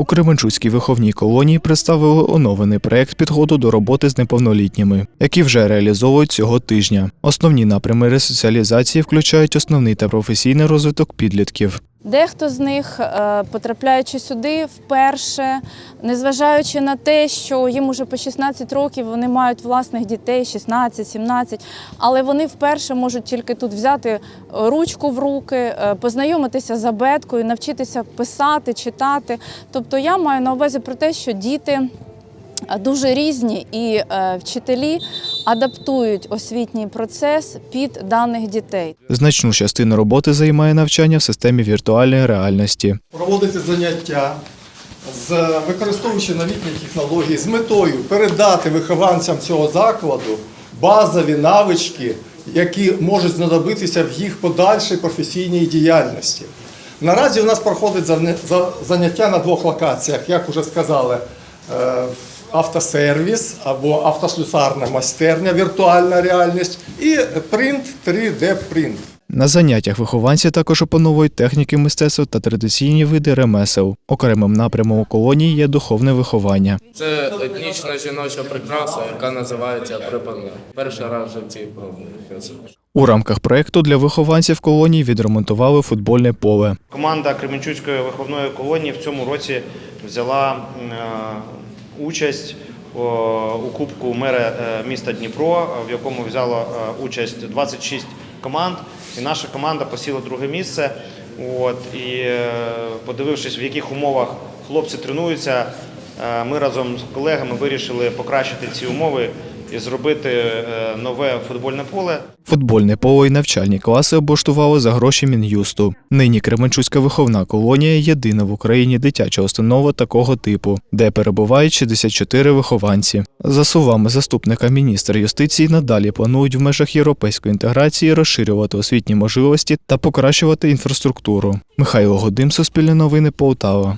У Кременчуцькій виховній колонії представили оновлений проект підходу до роботи з неповнолітніми, який вже реалізовують цього тижня. Основні напрями ресоціалізації включають основний та професійний розвиток підлітків. Дехто з них, е, потрапляючи сюди вперше, незважаючи на те, що їм уже по 16 років вони мають власних дітей, 16-17, але вони вперше можуть тільки тут взяти ручку в руки, е, познайомитися з абеткою, навчитися писати, читати. Тобто я маю на увазі про те, що діти. Дуже різні і е, вчителі адаптують освітній процес під даних дітей. Значну частину роботи займає навчання в системі віртуальної реальності. проводити заняття з використовуючи новітні технології з метою передати вихованцям цього закладу базові навички, які можуть знадобитися в їх подальшій професійній діяльності. Наразі у нас проходить за- заняття на двох локаціях, як вже сказали, е, автосервіс або автослюсарна майстерня, віртуальна реальність і принт 3D принт. На заняттях вихованці також опановують техніки мистецтва та традиційні види ремесел. Окремим напрямом у колонії є духовне виховання. Це етнічна жіноча прикраса, яка називається припадна. Перший раз в житті. У рамках проекту для вихованців колонії відремонтували футбольне поле. Команда Кременчуцької виховної колонії в цьому році взяла е, участь у Кубку мера е, міста Дніпро, в якому взяло е, участь 26 команд. І наша команда посіла друге місце. От, і е, подивившись, в яких умовах хлопці тренуються, е, ми разом з колегами вирішили покращити ці умови і зробити е, нове футбольне поле. Футбольне поле і навчальні класи облаштували за гроші Мін'юсту. Нині Кременчуцька виховна колонія єдина в Україні дитяча установа такого типу, де перебувають 64 вихованці. За словами заступника міністра юстиції, надалі планують в межах європейської інтеграції розширювати освітні можливості та покращувати інфраструктуру. Михайло Годим, Суспільне новини, Полтава.